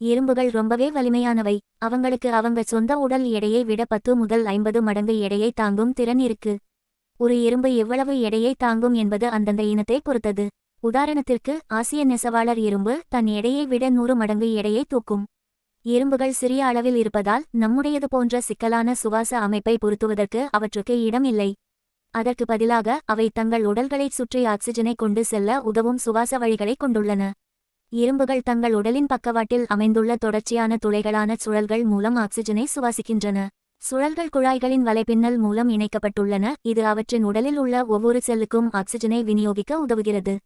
இரும்புகள் ரொம்பவே வலிமையானவை. அவங்களுக்கு அவங்க சொந்த உடல் எடையை விட பத்து முதல் ஐம்பது மடங்கு எடையை தாங்கும் திறன் இருக்கு. ஒரு இரும்பு எவ்வளவு எடையை தாங்கும் என்பது அந்தந்த இனத்தை பொறுத்தது. உதாரணத்திற்கு ஆசிய நெசவாளர் இரும்பு தன் எடையை விட நூறு மடங்கு எடையை தூக்கும். இரும்புகள் சிறிய அளவில் இருப்பதால் நம்முடையது போன்ற சிக்கலான சுவாச அமைப்பை பொருத்துவதற்கு அவற்றுக்கு இடம் இல்லை. அதற்கு பதிலாக அவை தங்கள் உடல்களைச் சுற்றி ஆக்சிஜனை கொண்டு செல்ல உதவும் சுவாச வழிகளை கொண்டுள்ளன. இரும்புகள் தங்கள் உடலின் பக்கவாட்டில் அமைந்துள்ள தொடர்ச்சியான துளைகளான சுழல்கள் மூலம் ஆக்சிஜனை சுவாசிக்கின்றன. சுழல்கள் குழாய்களின் வலைப்பின்னல் மூலம் இணைக்கப்பட்டுள்ளன. இது அவற்றின் உடலில் உள்ள ஒவ்வொரு செல்லுக்கும் ஆக்சிஜனை விநியோகிக்க உதவுகிறது.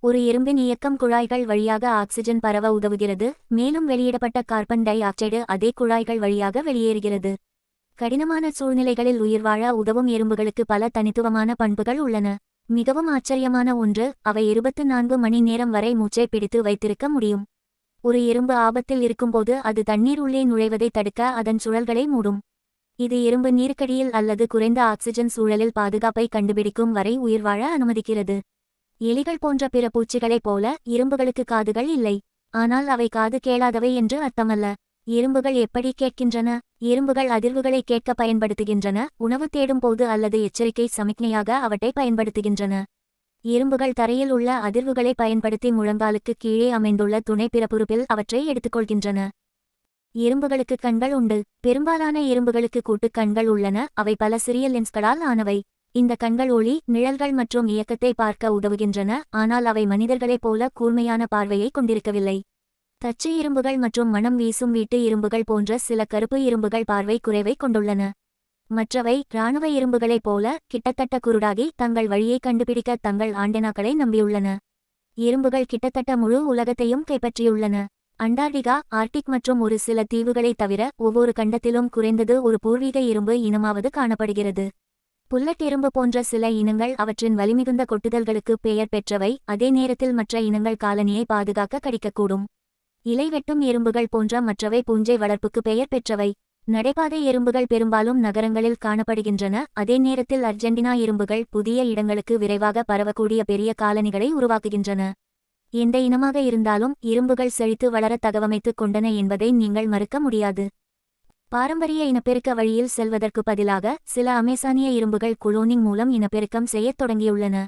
ஒரு இரும்பின் இயக்கம் குழாய்கள் வழியாக ஆக்சிஜன் பரவ உதவுகிறது. மேலும் வெளியிடப்பட்ட கார்பன் டை ஆக்சைடு அதே குழாய்கள் வழியாக வெளியேறுகிறது. கடினமான சூழ்நிலைகளில் உயிர் வாழ உதவும் எறும்புகளுக்கு பல தனித்துவமான பண்புகள் உள்ளன. மிகவும் ஆச்சரியமான ஒன்று அவை இருபத்து நான்கு மணி நேரம் வரை மூச்சை பிடித்து வைத்திருக்க முடியும். ஒரு இரும்பு ஆபத்தில் இருக்கும்போது அது தண்ணீர் உள்ளே நுழைவதை தடுக்க அதன் சுழல்களை மூடும். இது இரும்பு நீருக்கடியில் அல்லது குறைந்த ஆக்சிஜன் சூழலில் பாதுகாப்பை கண்டுபிடிக்கும் வரை உயிர் வாழ அனுமதிக்கிறது. எலிகள் போன்ற பிற பூச்சிகளைப் போல இரும்புகளுக்கு காதுகள் இல்லை. ஆனால் அவை காது கேளாதவை என்று அர்த்தமல்ல. இரும்புகள் எப்படி கேட்கின்றன? இரும்புகள் அதிர்வுகளை கேட்க பயன்படுத்துகின்றன உணவு தேடும் போது அல்லது எச்சரிக்கை சமிக்ஞையாக அவற்றை பயன்படுத்துகின்றன. இரும்புகள் தரையில் உள்ள அதிர்வுகளை பயன்படுத்தி முழங்காலுக்கு கீழே அமைந்துள்ள துணை பிறப்புறுப்பில் அவற்றை எடுத்துக்கொள்கின்றன. இரும்புகளுக்கு கண்கள் உண்டு. பெரும்பாலான இரும்புகளுக்கு கூட்டுக் கண்கள் உள்ளன. அவை பல சிறிய லென்ஸ்களால் ஆனவை. இந்த கண்கள் ஒளி நிழல்கள் மற்றும் இயக்கத்தை பார்க்க உதவுகின்றன. ஆனால் அவை மனிதர்களைப் போல கூர்மையான பார்வையை கொண்டிருக்கவில்லை. தச்சு இரும்புகள் மற்றும் மனம் வீசும் வீட்டு இரும்புகள் போன்ற சில கருப்பு இரும்புகள் பார்வை குறைவை கொண்டுள்ளன. மற்றவை இராணுவ இரும்புகளைப் போல கிட்டத்தட்ட குருடாகி தங்கள் வழியை கண்டுபிடிக்க தங்கள் ஆண்டெனாக்களை நம்பியுள்ளன. இரும்புகள் கிட்டத்தட்ட முழு உலகத்தையும் கைப்பற்றியுள்ளன. அண்டார்டிகா ஆர்டிக் மற்றும் ஒரு சில தீவுகளைத் தவிர ஒவ்வொரு கண்டத்திலும் குறைந்தது ஒரு பூர்வீக இரும்பு இனமாவது காணப்படுகிறது. புல்லட் இரும்பு போன்ற சில இனங்கள் அவற்றின் வலிமிகுந்த கொட்டுதல்களுக்கு பெயர் பெற்றவை. அதே நேரத்தில் மற்ற இனங்கள் காலனியை பாதுகாக்க கடிக்கக்கூடும். இலைவெட்டும் எறும்புகள் போன்ற மற்றவை பூஞ்சை வளர்ப்புக்கு பெயர் பெற்றவை. நடைபாதை எறும்புகள் பெரும்பாலும் நகரங்களில் காணப்படுகின்றன. அதே நேரத்தில் அர்ஜென்டினா இரும்புகள் புதிய இடங்களுக்கு விரைவாக பரவக்கூடிய பெரிய காலனிகளை உருவாக்குகின்றன. எந்த இனமாக இருந்தாலும் இரும்புகள் செழித்து வளர தகவமைத்துக் கொண்டன என்பதை நீங்கள் மறுக்க முடியாது. பாரம்பரிய இனப்பெருக்க வழியில் செல்வதற்கு பதிலாக சில அமேசானிய இரும்புகள் குளோனிங் மூலம் இனப்பெருக்கம் செய்யத் தொடங்கியுள்ளன.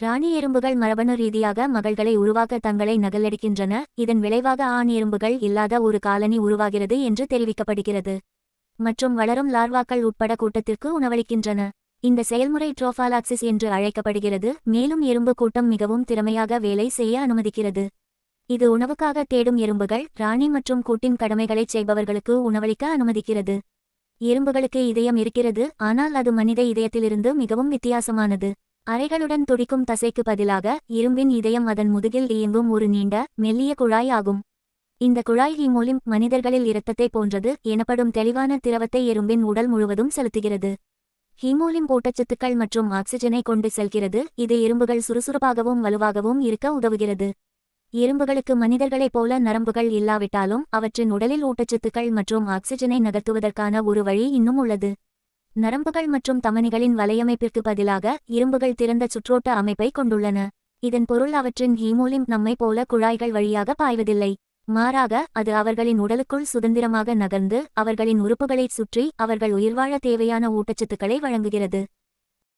ராணி எறும்புகள் மரபணு ரீதியாக மகள்களை உருவாக்க தங்களை நகலெடுக்கின்றன. இதன் விளைவாக ஆண் எறும்புகள் இல்லாத ஒரு காலனி உருவாகிறது என்று தெரிவிக்கப்படுகிறது. மற்றும் வளரும் லார்வாக்கள் உட்பட கூட்டத்திற்கு உணவளிக்கின்றன. இந்த செயல்முறை ட்ரோஃபாலாக்சிஸ் என்று அழைக்கப்படுகிறது. மேலும் எறும்பு கூட்டம் மிகவும் திறமையாக வேலை செய்ய அனுமதிக்கிறது. இது உணவுக்காக தேடும் எறும்புகள் ராணி மற்றும் கூட்டின் கடமைகளைச் செய்பவர்களுக்கு உணவளிக்க அனுமதிக்கிறது. எறும்புகளுக்கு இதயம் இருக்கிறது ஆனால் அது மனித இதயத்திலிருந்து மிகவும் வித்தியாசமானது. அறைகளுடன் துடிக்கும் தசைக்கு பதிலாக இரும்பின் இதயம் அதன் முதுகில் இயங்கும் ஒரு நீண்ட மெல்லிய குழாய் ஆகும். இந்த குழாய் ஹீமோலிம் மனிதர்களில் இரத்தத்தை போன்றது எனப்படும் தெளிவான திரவத்தை எறும்பின் உடல் முழுவதும் செலுத்துகிறது. ஹீமோலிம் ஊட்டச்சத்துக்கள் மற்றும் ஆக்சிஜனை கொண்டு செல்கிறது. இது எறும்புகள் சுறுசுறுப்பாகவும் வலுவாகவும் இருக்க உதவுகிறது. எறும்புகளுக்கு மனிதர்களைப் போல நரம்புகள் இல்லாவிட்டாலும் அவற்றின் உடலில் ஊட்டச்சத்துக்கள் மற்றும் ஆக்சிஜனை நகர்த்துவதற்கான ஒரு வழி இன்னும் உள்ளது. நரம்புகள் மற்றும் தமனிகளின் வலையமைப்பிற்கு பதிலாக இரும்புகள் திறந்த சுற்றோட்ட அமைப்பை கொண்டுள்ளன. இதன் பொருள் அவற்றின் ஹீமோலிம் நம்மை போல குழாய்கள் வழியாக பாய்வதில்லை. மாறாக அது அவர்களின் உடலுக்குள் சுதந்திரமாக நகர்ந்து அவர்களின் உறுப்புகளைச் சுற்றி அவர்கள் உயிர்வாழ தேவையான ஊட்டச்சத்துக்களை வழங்குகிறது.